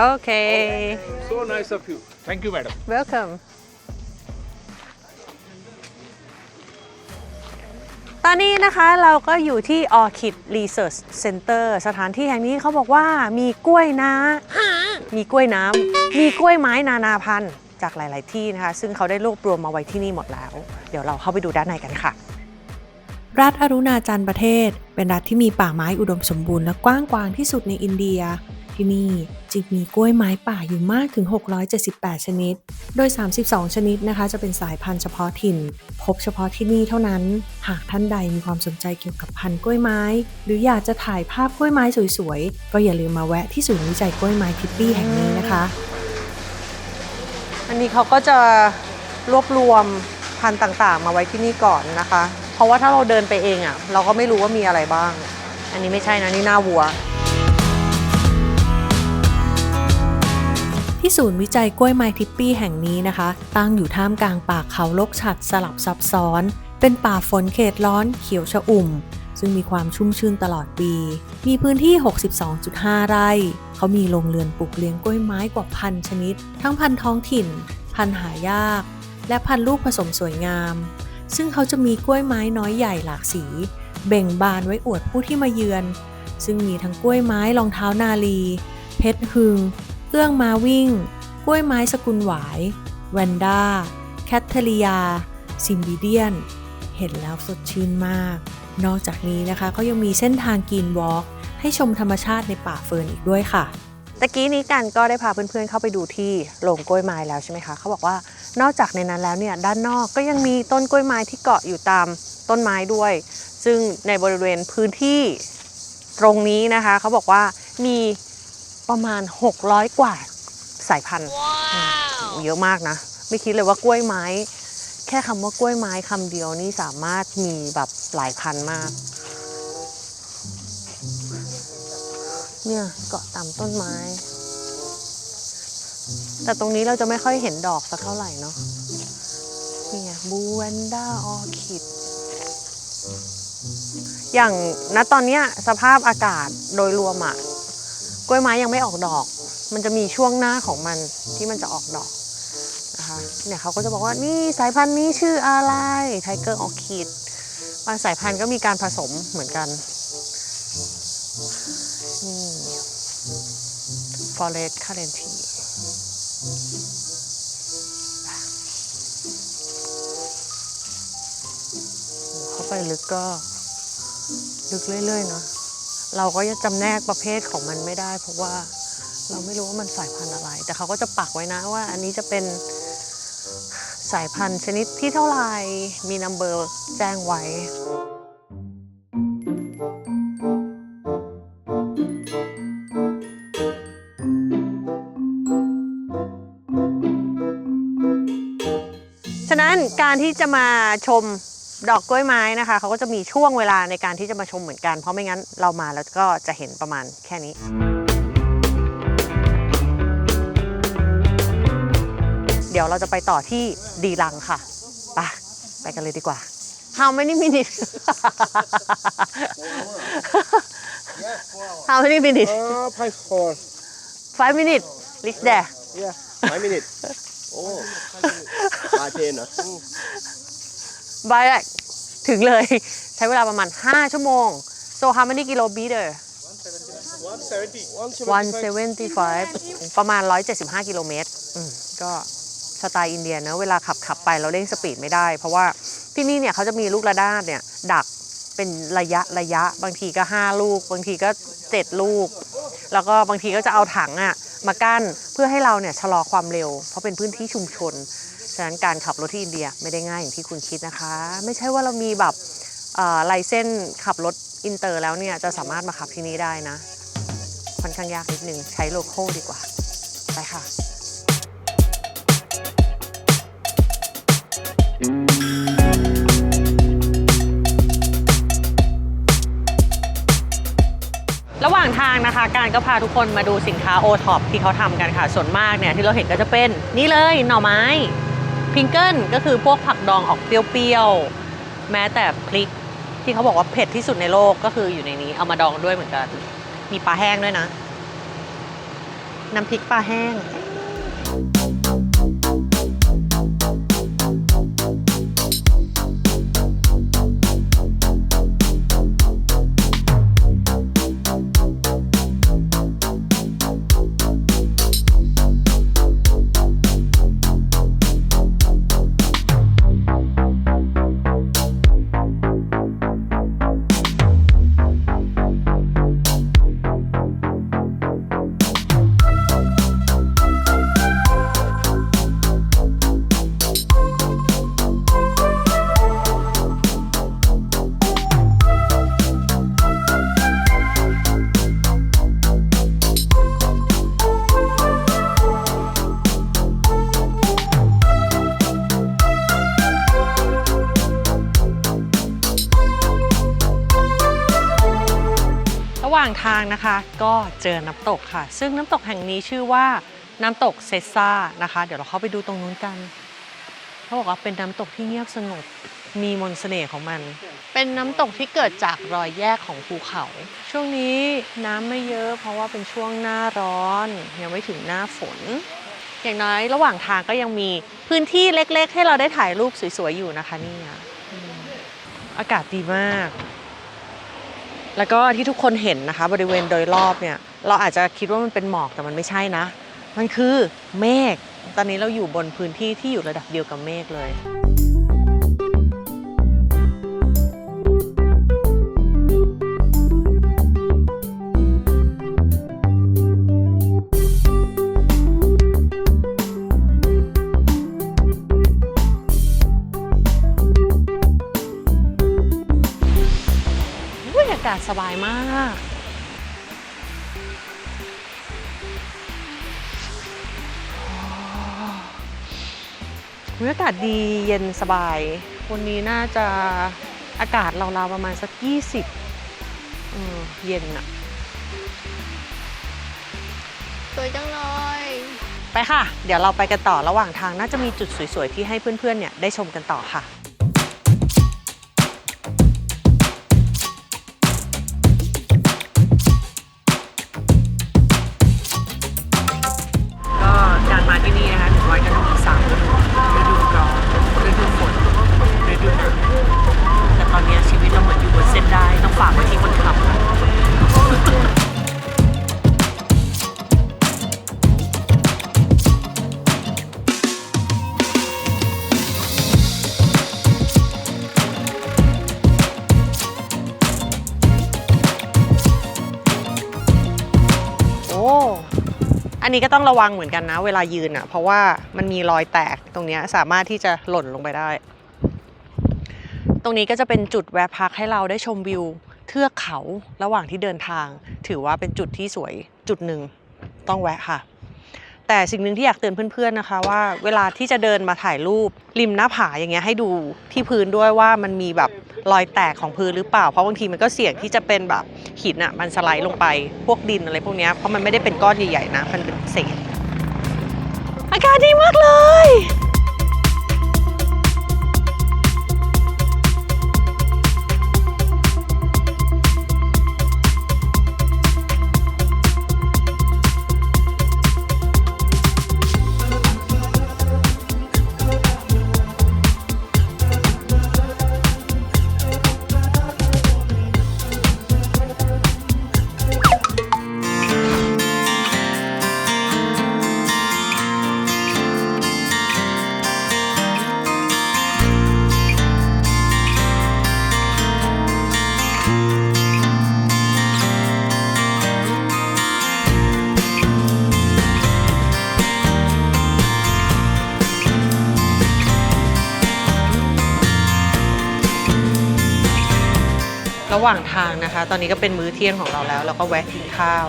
Okay So nice of you. Thank you, madam. welcome ตอนนี้นะคะเราก็อยู่ที่ Orchid Research Center สถานที่แห่งนี้เขาบอกว่ามีกล้วยน้ำมีกล้วยน้ำมีกล้วยไม้นานาพันธุ์จากหลาย ๆ ที่นะคะ ซึ่งเขาได้รวบรวมมาไว้ที่นี่หมดแล้ว เดี๋ยวเราเข้าไปดูด้านในกันค่ะ รัฐอรุณาจันทร์ประเทศ เป็นรัฐที่มีป่าไม้อุดมสมบูรณ์และกว้างกวางที่สุดในอินเดีย ที่นี่จึงมีกล้วยไม้ป่าอยู่มากถึง 678 ชนิด โดย 32 ชนิดนะคะ จะเป็นสายพันธุ์เฉพาะถิ่น พบเฉพาะที่นี่เท่านั้น หากท่านใดมีความสนใจเกี่ยวกับพันธุ์กล้วยไม้ หรืออยากจะถ่ายภาพกล้วยไม้สวยๆ ก็อย่าลืมมาแวะที่ศูนย์วิจัยกล้วยไม้ทิปปี้แห่งนี้นะคะ อันนี้เขาก็จะรวบรวมพันธุ์ต่างๆ มาไว้ที่นี่ก่อนนะคะ เพราะว่าถ้าเราเดินไปเองอะ่ะ เราก็ไม่รู้ว่ามีอะไรบ้าง อันนี้ไม่ใช่นะนี่หน้าวัว ที่ศูนย์วิจัยกล้วยไม้ทิปปี้แห่งนี้นะคะ ตั้งอยู่ท่ามกลางป่าเขาลกฉัดสลับซับซ้อน เป็นป่าฝนเขตร้อนเขียวชอุ่ม ซึ่งมีความชุ่มชื่นตลอดปี มีพื้นที่ 62.5 ไร่ เขามีโรงเรือนปลูกเลี้ยงกล้วยไม้กว่าพันชนิด ทั้งพันธุ์ท้องถิ่น พันธุ์หายาก และพันธุ์ลูกผสมสวยงาม ซึ่งเขาจะมีกล้วยไม้น้อยใหญ่หลากสี เบ่งบานไว้อวดผู้ที่มาเยือน ซึ่งมีทั้งกล้วยไม้รองเท้านาลี เพชรหึง เอื้องมาวิ่ง กล้วยไม้สกุลหวายแวนด้า แคทเทริยา ซิมบิเดียน เห็นแล้วสดชื่นมาก นอกจากนี้นะคะก็ยังมีเส้นทางกินวอล์กให้ชมธรรมชาติในป่าเฟิร์นอีกด้วยค่ะตะกี้นี้กันก็ได้พาเพื่อนๆเข้าไปดูที่โรงกล้วยไม้แล้วใช่ไหมคะเขาบอกว่านอกจากในนั้นแล้วเนี่ยด้านนอกก็ยังมีต้นกล้วยไม้ที่เกาะอยู่ตามต้นไม้ด้วย ซึ่งในบริเวณพื้นที่ตรงนี้นะคะเขาบอกว่ามี ประมาณ 600 กว่าสายพันธุ์อืมเยอะมากนะ ไม่คิดเลยว่ากล้วยไม้ แค่คำว่ากล้วยไม้คำเดียวนี่สามารถมีแบบหลายพันธุ์มาก เนี่ยเกาะตามต้นไม้ แต่ตรงนี้เราจะไม่ค่อยเห็นดอกสักเท่าไหร่เนาะนี่ไงบูแวนด้าออคิดอย่างณตอนเนี้ยสภาพอากาศโดยรวมอะ กล้วยไม้ยังไม่ออกดอก มันจะมีช่วงหน้าของมันที่มันจะออกดอกนะคะเนี่ยเขาก็จะบอกว่านี่สายพันธุ์นี้ชื่ออะไรไทเกอร์ออคิดบางสายพันธุ์ก็มีการผสมเหมือนกันนี่ Forest Currency เข้าไปลึกก็ ลึกเรื่อยๆเนาะ เราก็ยังจำแนกประเภทของมันไม่ได้ เพราะว่าเราไม่รู้ว่ามันสายพันธุ์อะไร แต่เขาก็จะปักไว้นะว่า อันนี้จะเป็นสายพันธุ์ชนิดที่เท่าไหร่มีนัมเบอร์แจ้งไว้ฉะนั้นการที่จะมาชม ดอกกล้วยไม้นะคะเขาก็จะมีช่วงเวลาในการที่จะมาชมเหมือนกัน เพราะไม่งั้นเรามาแล้วก็จะเห็นประมาณแค่นี้เดี๋ยวเราจะไปต่อที่ดีลังค่ะไปไปกันเลยดีกว่า How many minutes How many minutes Uh, five four. Five minutes reach there Yeah, five minutes. Oh, five ten เหรอ บายถึงเลย ใช้เวลาประมาณ 5 ชั่วโมง so how many kilometer 175 ประมาณ 175 กิโลเมตรก็สไตล์อินเดียเนอะเวลาขับขับไปเราเร่งสปีดไม่ได้ เพราะว่าที่นี่เนี่ยเขาจะมีลูกระนาดเนี่ยดักเป็นระยะระยะ บางทีก็ 5 ลูก บางทีก็ 7 ลูก แล้วก็บางทีก็จะเอาถังอะมากั้นเพื่อให้เราเนี่ยชะลอความเร็ว เพราะเป็นพื้นที่ชุมชน ฉะนั้นการขับรถที่อินเดียไม่ได้ง่ายอย่างที่คุณคิดนะคะ ไม่ใช่ว่าเรามีแบบไลเส้นขับรถอินเตอร์แล้วเนี่ยจะสามารถมาขับที่นี่ได้นะ ค่อนข้างยากนิดนึงใช้โลโก้ดีกว่า ไปค่ะ ระหว่างทางนะคะการก็พาทุกคนมาดูสินค้าโอท็อปที่เขาทำกันค่ะ ส่วนมากเนี่ยที่เราเห็นก็จะเป็นนี่เลยหน่อไม้ พิงเกิลก็คือพวกผักดองออกเปรี้ยวๆ แม้แต่พริกที่เขาบอกว่าเผ็ดที่สุดในโลกก็คืออยู่ในนี้ เอามาดองด้วยเหมือนกัน มีปลาแห้งด้วยนะ น้ำพริกปลาแห้ง ว่างทางนะคะ ก็เจอน้ำตกค่ะ ซึ่งน้ำตกแห่งนี้ชื่อว่าน้ำตกเซซ่านะคะ เดี๋ยวเราเข้าไปดูตรงนู้นกันเขาบอกว่าเป็นน้ำตกที่เงียบสงบมีมนต์เสน่ห์ของมัน เป็นน้ำตกที่เกิดจากรอยแยกของภูเขา ช่วงนี้น้ำไม่เยอะ เพราะว่าเป็นช่วงหน้าร้อนยังไม่ถึงหน้าฝน อย่างน้อยระหว่างทางก็ยังมีพื้นที่เล็ก ๆ ให้เราได้ถ่ายรูปสวยๆอยู่นะคะเนี่ยอืมอากาศดีมาก แล้วก็ที่ทุกคนเห็นนะคะ บริเวณโดยรอบเนี่ย เราอาจจะคิดว่ามันเป็นหมอกแต่มันไม่ใช่นะ มันคือเมฆ ตอนนี้เราอยู่บนพื้นที่ที่อยู่ระดับเดียวกับเมฆเลย สบายมากอุ๊ยอากาศดีเย็นสบาย วันนี้น่าจะอากาศราวๆประมาณสัก 20เออเย็นอะสวยจังเลย ไปค่ะ เดี๋ยวเราไปกันต่อระหว่างทางน่าจะมีจุดสวยๆ ที่ให้เพื่อนๆเนี่ยได้ชมกันต่อค่ะ ฝากไว้ที่คนขับค่ะโอ้ อันนี้ก็ต้องระวังเหมือนกันนะ เวลายืนอะ เพราะว่ามันมีรอยแตกตรงเนี้ยสามารถที่จะหล่นลงไปได้ ตรงนี้ก็จะเป็นจุดแวะพักให้เราได้ชมวิว เทือกเขาระหว่างที่เดินทาง ถือว่าเป็นจุดที่สวยจุดหนึ่งต้องแวะค่ะ แต่สิ่งหนึ่งที่อยากเตือนเพื่อนๆนะคะ ว่าเวลาที่จะเดินมาถ่ายรูปริมหน้าผาอย่างเงี้ยให้ดูที่พื้นด้วยว่ามันมีแบบรอยแตกของพื้นหรือเปล่า เพราะบางทีมันก็เสี่ยงที่จะเป็นแบบหินอะมันสไลด์ลงไปพวกดินอะไรพวกเนี้ยเพราะมันไม่ได้เป็นก้อนใหญ่ๆนะมันเป็นเศษอากาศดีมากเลย ระหว่างทางนะคะ ตอนนี้ก็เป็นมื้อเที่ยงของเราแล้วแล้วก็แวะกินข้าว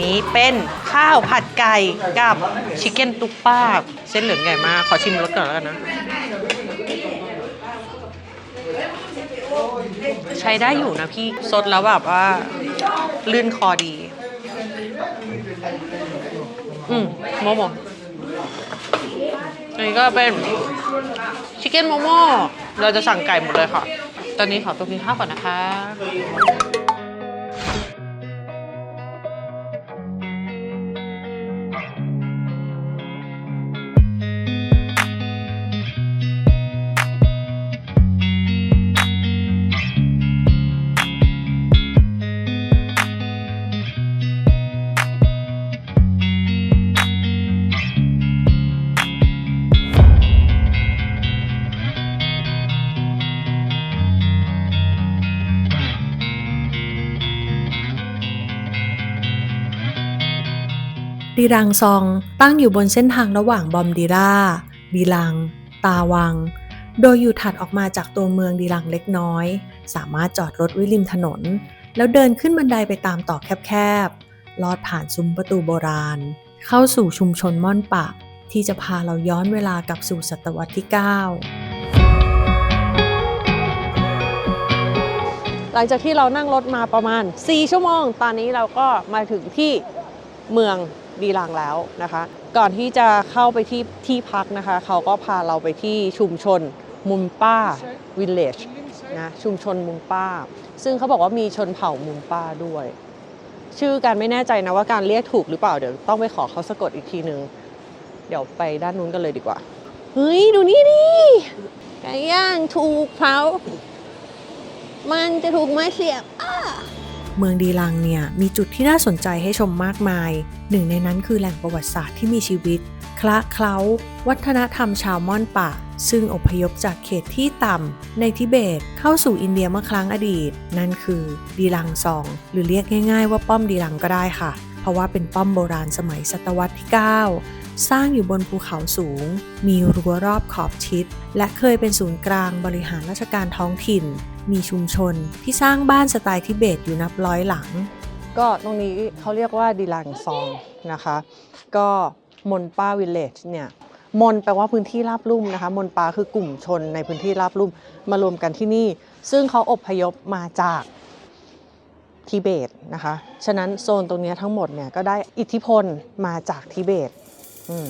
นี้เป็นข้าวผัดไก่กับชิคเก้นตุ๊กป้าเส้นเหลืองใหญ่มาก ขอชิมรสก่อนแล้วกันนะ ใช้ได้อยู่นะพี่สดแล้วแบบว่า ลื่นคอดี อืมโมโมอันนี้ก็เป็นชิคเก้นโมโมเราจะสั่งไก่หมดเลยค่ะ ตอนนี้ขอตัวกินข้าวก่อนนะคะ ดีรังซองตั้งอยู่บนเส้นทางระหว่างบอมดีราดีลัง ตาวัง โดยอยู่ถัดออกมาจากตัวเมืองดีลังเล็กน้อย สามารถจอดรถไว้ริมถนน แล้วเดินขึ้นบันไดไปตามต่อแคบๆ ลอดผ่านซุ้มประตูโบราณ เข้าสู่ชุมชนม่อนปะ ที่จะพาเราย้อนเวลากลับสู่ศตวรรษที่ 9 หลังจากที่เรานั่งรถมาประมาณ 4 ชั่วโมง ตอนนี้เราก็มาถึงที่เมือง ดีลังแล้วนะคะ ก่อนที่จะเข้าไปที่ที่พักนะคะ เขาก็พาเราไปที่ชุมชนมุมป้าวิลเลจนะชุมชนมุมป้า ซึ่งเขาบอกว่ามีชนเผ่ามุมป้าด้วย ชื่อการไม่แน่ใจนะว่าการเรียกถูกหรือเปล่าเดี๋ยวต้องไปขอเขาสะกดอีกทีนึง เดี๋ยวไปด้านนู้นกันเลยดีกว่าเฮ้ยดูนี่ดิไก่ย่างถูกเผา มันจะถูกไม้เสียบ เมืองดีลังเนี่ยมีจุดที่น่าสนใจให้ชมมากมาย หนึ่งในนั้นคือแหล่งประวัติศาสตร์ที่มีชีวิต คละเคล้า วัฒนธรรมชาวม่อนป่า ซึ่งอพยพจากเขตที่ต่ำในทิเบตเข้าสู่อินเดียเมื่อครั้งอดีต นั่นคือดีลังซอง หรือเรียกง่าย ๆ ว่าป้อมดีลังก็ได้ค่ะ เพราะว่าเป็นป้อมโบราณสมัยศตวรรษที่ 9สร้างอยู่บนภูเขาสูง มีรั้วรอบขอบชิด และเคยเป็นศูนย์กลางบริหารราชการท้องถิ่น มีชุมชนที่สร้างบ้านสไตล์ทิเบตอยู่นับร้อยหลัง ก็ตรงนี้เขาเรียกว่าดีลังซองนะคะ ก็มนป้าวิลเลจเนี่ยมนแปลว่าพื้นที่ราบลุ่มนะคะมนปาคือกลุ่มชนในพื้นที่ราบลุ่มมารวมกันที่นี่ ซึ่งเขาอบพยพมาจากทิเบตนะคะ ฉะนั้นโซนตรงนี้ทั้งหมดเนี่ยก็ได้อิทธิพลมาจากทิเบตอืม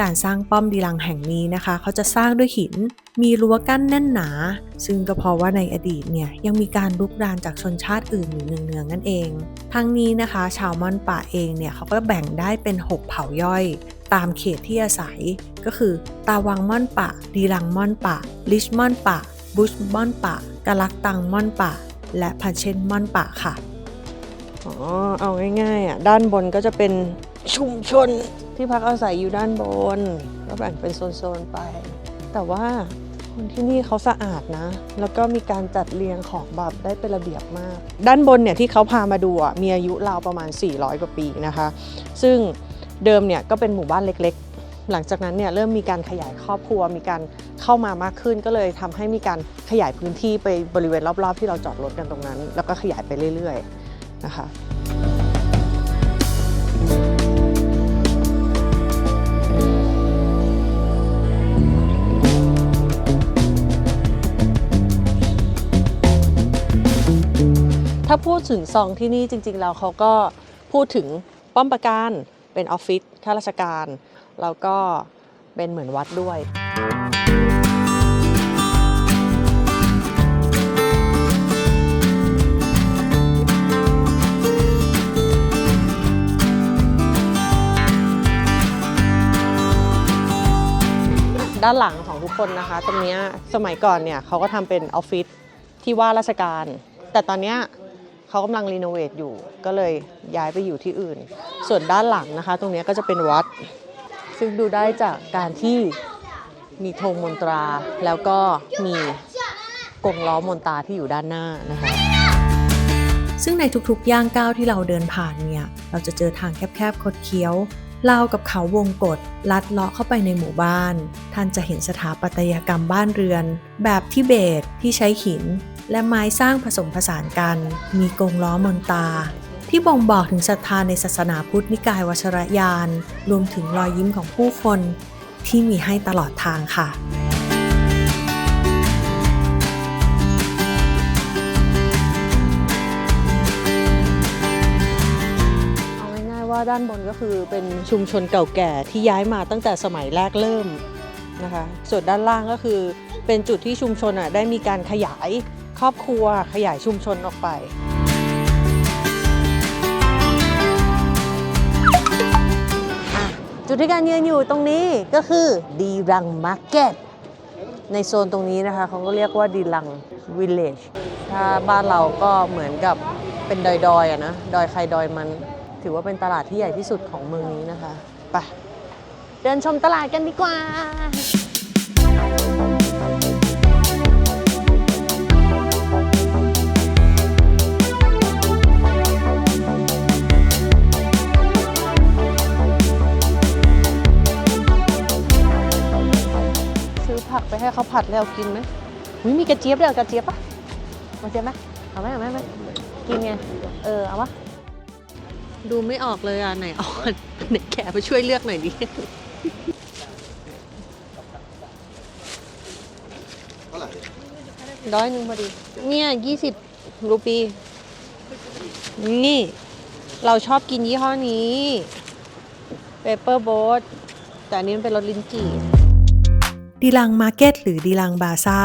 การสร้างป้อมดีลังแห่งนี้นะคะ เขาจะสร้างด้วยหิน มีรั้วกั้นแน่นหนา ซึ่งก็เพราะว่าในอดีตเนี่ยยังมีการลุกรานจากชนชาติอื่นอยู่เนืองๆนั่นเอง ทั้งนี้นะคะ ชาวม่อนป่าเองเนี่ยเขาก็แบ่งได้เป็น 6 เผ่าย่อย ตามเขตที่อาศัย ก็คือ ตาวังม่อนป่าดีลังม่อนป่าลิชม่อนป่าบุชม่อนป่ากะลักตังม่อนป่าและพันเชนม่อนป่าค่ะอ๋อเอาง่ายๆอะด้านบนก็จะเป็นชุมชน ที่พักอาศัยอยู่ด้านบนก็แบ่งเป็นโซนๆไป แต่ว่าคนที่นี่เขาสะอาดนะ แล้วก็มีการจัดเรียงของแบบได้เป็นระเบียบมาก ด้านบนเนี่ยที่เขาพามาดูอะมีอายุราวประมาณ 400 กว่าปีนะคะ ซึ่งเดิมเนี่ยก็เป็นหมู่บ้านเล็กๆ หลังจากนั้นเนี่ยเริ่มมีการขยายครอบครัว มีการเข้ามามากขึ้น ก็เลยทำให้มีการขยายพื้นที่ไปบริเวณรอบๆ ที่เราจอดรถกันตรงนั้น แล้วก็ขยายไปเรื่อยๆนะคะ ถ้าพูดถึงซองที่นี่จริงๆแล้วเขาก็พูดถึงป้อมปราการเป็นออฟฟิศข้าราชการ แล้วก็เป็นเหมือนวัดด้วยด้านหลังของทุกคนนะคะ ตรงนี้สมัยก่อนเนี่ยเขาก็ทำเป็นออฟฟิศที่ว่าราชการ แต่ตอนเนี้ย เขากำลังรีโนเวทอยู่ ก็เลยย้ายไปอยู่ที่อื่น ส่วนด้านหลังนะคะ ตรงนี้ก็จะเป็นวัด ซึ่งดูได้จากการที่มีธงมนตรา แล้วก็มีกงล้อมนตราที่อยู่ด้านหน้านะคะซึ่งในทุกๆ ย่างก้าวที่เราเดินผ่านเนี่ย เราจะเจอทางแคบๆคดเคี้ยวเรากับเขาวงกฏลัดเลาะเข้าไปในหมู่บ้าน ท่านจะเห็นสถาปัตยกรรมบ้านเรือน แบบทิเบตที่ใช้หิน และไม้สร้างผสมผสานกัน มีกงล้อมนตา ที่บ่งบอกถึงศรัทธาในศาสนาพุทธนิกายวัชรยาน รวมถึงรอยยิ้มของผู้คน ที่มีให้ตลอดทางค่ะเอาง่ายๆว่าด้านบนก็คือเป็นชุมชนเก่าแก่ที่ย้ายมาตั้งแต่สมัยแรกเริ่มนะคะ ส่วนด้านล่างก็คือเป็นจุดที่ชุมชนอะได้มีการขยาย ครอบครัวขยายชุมชนออกไป จุดที่การยืนอยู่ตรงนี้ก็คือดีรังมาร์เก็ตในโซนตรงนี้นะคะเขาก็เรียกว่าดีรังวิลเลจถ้าบ้านเราก็เหมือนกับเป็นดอยๆอะนะ ดอยใครดอยมัน ถือว่าเป็นตลาดที่ใหญ่ที่สุดของเมืองนี้นะคะ ไป เดินชมตลาดกันดีกว่า ไปให้เขาผัดแล้วกินไหมอุ๊ยมีกระเจี๊ยบด้วยกระเจี๊ยบปะกระเจี๊ยบไหมเอาไหมเอาไหมไหมกินไง เออ เอาวะ ดูไม่ออกเลยอะ ไหนเอาไหนแกมาช่วยเลือกหน่อยดิเท่าไหร่ร้อยหนึ่งพอดี เนี่ยยี่สิบรูปี นี่ เราชอบกินยี่ห้อนี้เปเปอร์โบ๊ทแต่อันนี้มันเป็นรสลิ้นจี่ ดีลังมาร์เก็ตหรือดีลังบาซา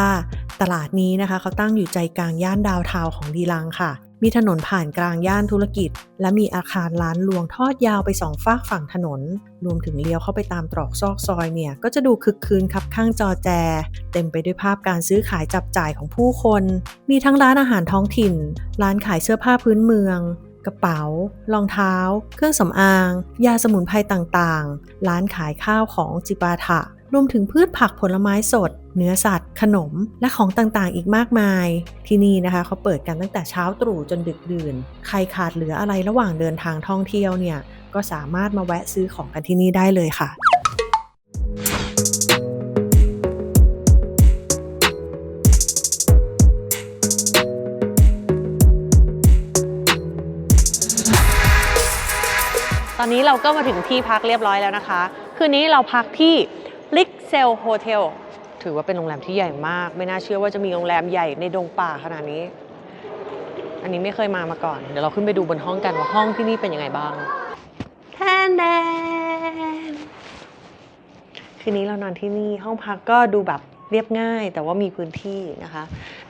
ตลาดนี้นะคะเขาตั้งอยู่ใจกลางย่านดาวน์ทาวของดีลังค่ะ มีถนนผ่านกลางย่านธุรกิจ และมีอาคารร้านลวงทอดยาวไปสองฝากฝั่งถนน รวมถึงเลี้ยวเข้าไปตามตรอกซอกซอยเนี่ย ก็จะดูคึกคืนคับข้างจอแจ เต็มไปด้วยภาพการซื้อขายจับจ่ายของผู้คน มีทั้งร้านอาหารท้องถิ่น ร้านขายเสื้อผ้าพื้นเมืองกระเป๋า รองเท้า เครื่องสำอาง ยาสมุนไพรต่างๆ ร้านขายข้าวของจิปาถะ รวมถึงพืชผักผลไม้สด เนื้อสัตว์ ขนม และของต่างๆ อีกมากมาย ที่นี่นะคะเขาเปิดกันตั้งแต่เช้าตรู่จนดึกดื่น ใครขาดเหลืออะไรระหว่างเดินทางท่องเที่ยวเนี่ย ก็สามารถมาแวะซื้อของกันที่นี่ได้เลยค่ะตอนนี้เราก็มาถึงที่พักเรียบร้อยแล้วนะคะ คืนนี้เราพักที่ เซลโฮเทลถือว่าเป็นโรงแรมที่ใหญ่มาก ไม่น่าเชื่อว่าจะมีโรงแรมใหญ่ในดงป่าขนาดนี้ อันนี้ไม่เคยมามาก่อน เดี๋ยวเราขึ้นไปดูบนห้องกันว่าห้องที่นี่เป็นยังไงบ้างแทนแดนคืนนี้เรานอนที่นี่ห้องพักก็ดูแบบเรียบง่าย แต่ว่ามีพื้นที่นะคะ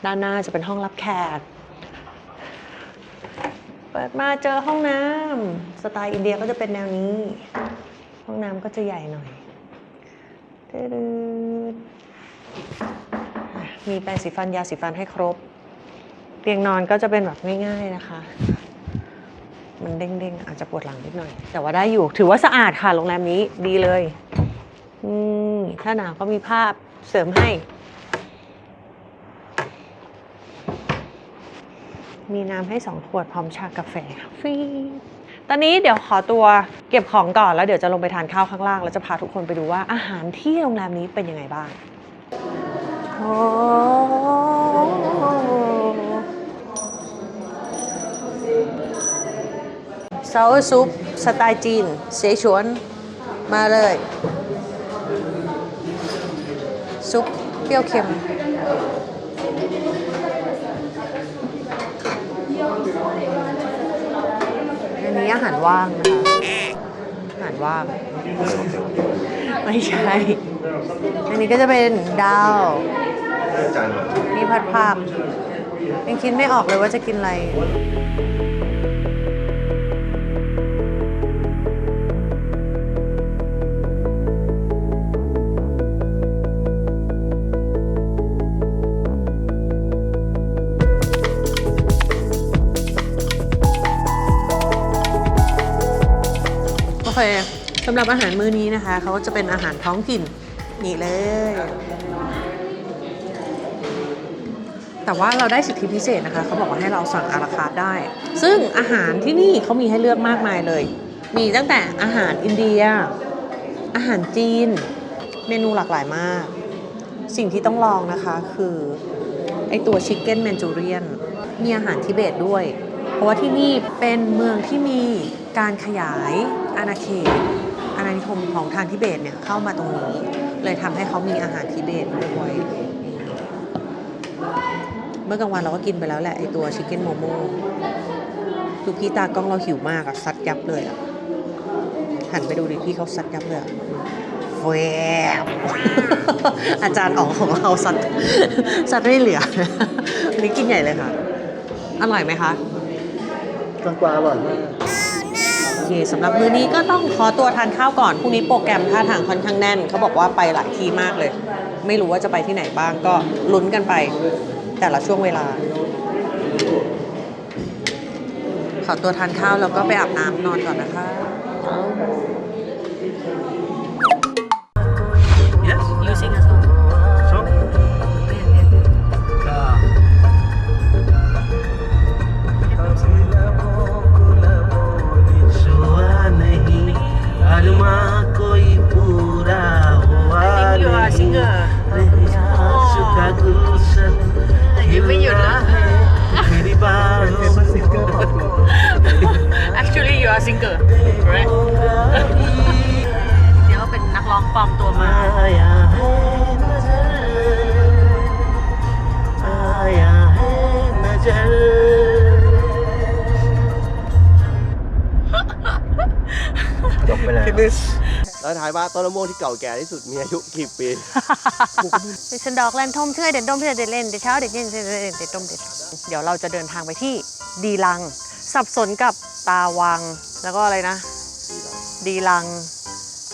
ด้านหน้าจะเป็นห้องรับแขกเปิดมาเจอห้องน้ำสไตล์อินเดียก็จะเป็นแนวนี้ ห้องน้ำก็จะใหญ่หน่อยตึ๊ดๆอะ มีแปรงสีฟันยาสีฟันให้ครบ เตียงนอนก็จะเป็นแบบง่ายๆนะคะ มันเด้งๆอาจจะปวดหลังนิดหน่อย แต่ว่าได้อยู่ถือว่าสะอาดค่ะโรงแรมนี้ดีเลยถ้าหนาวก็มีภาพเสริมให้ มีน้ำให้2ขวดพร้อมชากาแฟฟรี ตอนนี้เดี๋ยวขอตัวเก็บของก่อนแล้วเดี๋ยวจะลงไปทานข้าวข้างล่างแล้วจะพาทุกคนไปดูว่าอาหารที่โรงแรมนี้เป็นยังไงบ้างโอ้ซาซุปสไตล์จีนเสฉวนมาเลย ซุปเปรี้ยวเค็ม อันนี้อา หารว่างนะคะอาหารว่าง ไม่ใช่ อันนี้ก็จะเป็นดาวจานมีผัดผักยังคิดไม่ออกเลยว่าจะกินอะไร สำหรับอาหารมื้อนี้นะคะ เขาก็จะเป็นอาหารท้องถิ่นนี่เลย แต่ว่าเราได้สิทธิพิเศษนะคะ เขาบอกว่าให้เราสั่งอาราคาได้ ซึ่งอาหารที่นี่เขามีให้เลือกมากมายเลย มีตั้งแต่อาหารอินเดีย อาหารจีน เมนูหลากหลายมาก สิ่งที่ต้องลองนะคะคือไอตัวชิคเก้นแมนจูเรียนมีอาหารทิเบตด้วย เพราะว่าที่นี่เป็นเมืองที่มีการขยาย อาณาเขตอาณานิคมของทางทิเบตเนี่ยเข้ามาตรงนี้ เลยทำให้เขามีอาหารทิเบตด้วยเมื่อกลางวันเราก็กินไปแล้วแหละไอตัวชิคเก้นโมโม่ดูพี่ตากล้องเราหิวมากอะซัดยับเลยอะหันไปดูดิพี่เขาซัดยับเลยอะแวบอาจารย์อ๋องของเราซัดซัดไม่เหลืออันนี้กินใหญ่เลยค่ะ อร่อยไหมคะกลางกวาอร่อยมากโอ เคสำหรับมื้อนี้ก็ต้องขอตัวทานข้าวก่อนพรุ่งนี้โปรแกรมท่าทางค่อนข้างแน่น เขาบอกว่าไปหลายที่มากเลย ไม่รู้ว่าจะไปที่ไหนบ้างก็ลุ้นกันไป แต่ละช่วงเวลา ขอตัวทานข้าวแล้วก็ไปอาบน้ำนอนก่อนนะคะ singer right เดี๋ยวเป็นนักร้องปลอมตัวมา จบไปแล้วแล้วท้ายว่าต้นมะม่วงที่เก่าแก่ที่สุดมีอายุกี่ปี ดิฉันดอกแลนทมเชื่อเด็ดดมเชื่อเด็ดเล่นเด็ดเช้าเด็ดเย็นเด็ดเล่นเด็ดดมเด็ดเดี๋ยวเราจะเดินทางไปที่ดีลัง สับสนกับตาวัง แล้วก็อะไรนะ ดีลัง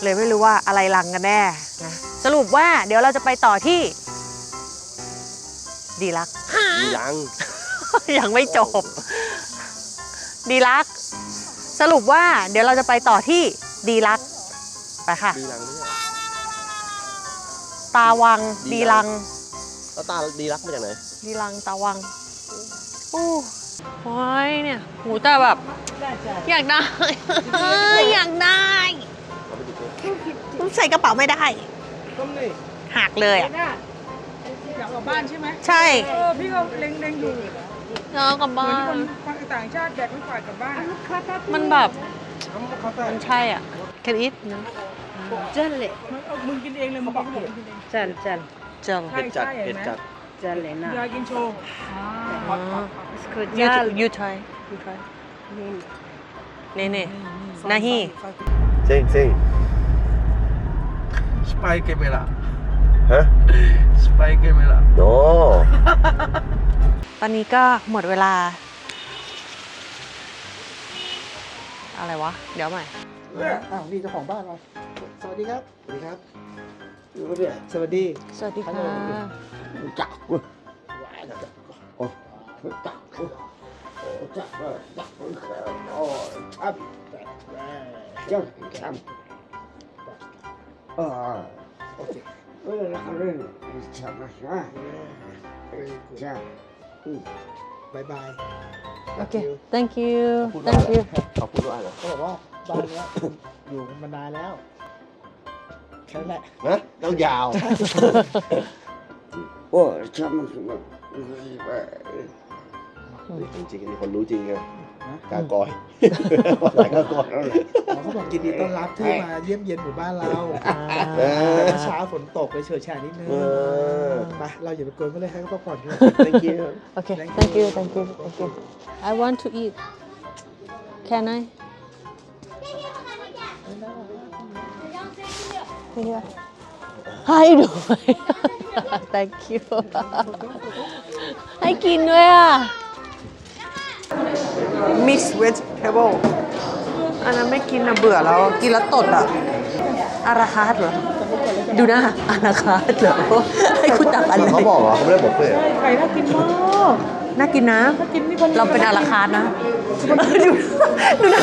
เลยไม่รู้ว่าอะไรลังกันแน่นะสรุปว่าเดี๋ยวเราจะไปต่อที่ ดีลักยัง ยังไม่จบ ดีลัก สรุปว่าเดี๋ยวเราจะไปต่อที่ดีลัก ไปค่ะ ดีลังไม่ใช่เหรอตาวัง ดีดีลัลังงแล้วตาดีรักมาจากไหน ดีลังตาวังอู้ โอ้ยเนี่ยหูแต่แบบ อยากได้ อยากได้เอาไปดูดิใส่กระเป๋าไม่ได้ หักเลยอะอยากกลับบ้านใช่ไหมใช่ เออพี่ก็เล็งๆอยู่เนาะกลับเหบ้ามือนนคนต่างชาติแบกไม่กวาดกลับบ้านมันแบบมันใช่อะ can eat นะมันเอามึงกินเองเลยมึงบอกมึงกินเอง Chal, chal, จัง ใช่เผ็ดจัดใช่เห็เผ็นดไหมจัด chal, ยา na. กิ นโชว์อ๋อ you Chal. you try you try นี่นี่นาฮีเซ็งเซ็ง Spy camera. ฮะ Spy camera. โนตอนนี้ก็หมดเวลา อะไรวะ เดี๋ยวใหม่อ้าวนี่เจ้าของบ้านเราสวัสดีครับ สวัสดีครับ สวัสดีสวัสดีค่ะจักโอ้จักจักจักโอ้ชับจับจับอ่าโอเคเออแล้วก็เรื่องชับนะจ้าบายบายโอเค thank you thank you เขาพูดว่าอะไรเขาบอกว่าบ้านเนี้ยอยู่มานานแล้ว แค่นั้นแหละนะต้องยาวโอ้ชับมันสุดจริงๆมีคนรู้จริงไงกากอยภาษากากอยแล้วเลยเขาบอกยินดีต้อนรับที่มาเยี่ยมเยียนหมู่บ้านเราเออแต่เมื่อเช้าฝนตกเลยเฉยชานิดนึงเออไปเราอย่าไปกวนเขาเลยให้เขาพักผ่อนด้วย thank you โอเค thank you thank you thank you I want to eat can I Here ให้ด้วย thank you ให้กินด้วยอะ mix vegetable อันนั้นไม่กินนะเบื่อแล้ว กินแล้วตดอะอาราคาสเหรอ ดูนะอาราคาสเหรอ ให้คุณตักอะไรเขาบอกเหรอเขาไม่ได้บอกเลยเหรอไก่น่ากินมากน่ากินนะกินนี่คนเราเป็นอาราคาสนะ ดูดูหน้า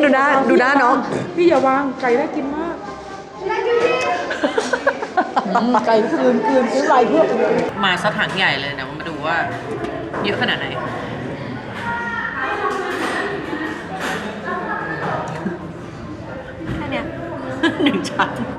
ดูหน้าดูหน้าน้อง พี่อย่าวางไก่น่ากินมากไก่คืนคืนซื้อลายเพื่อมาสถานใหญ่เลยนะมาดูว่าเยอะขนาดไหนแค่เนี้ยหนึ่งชั้น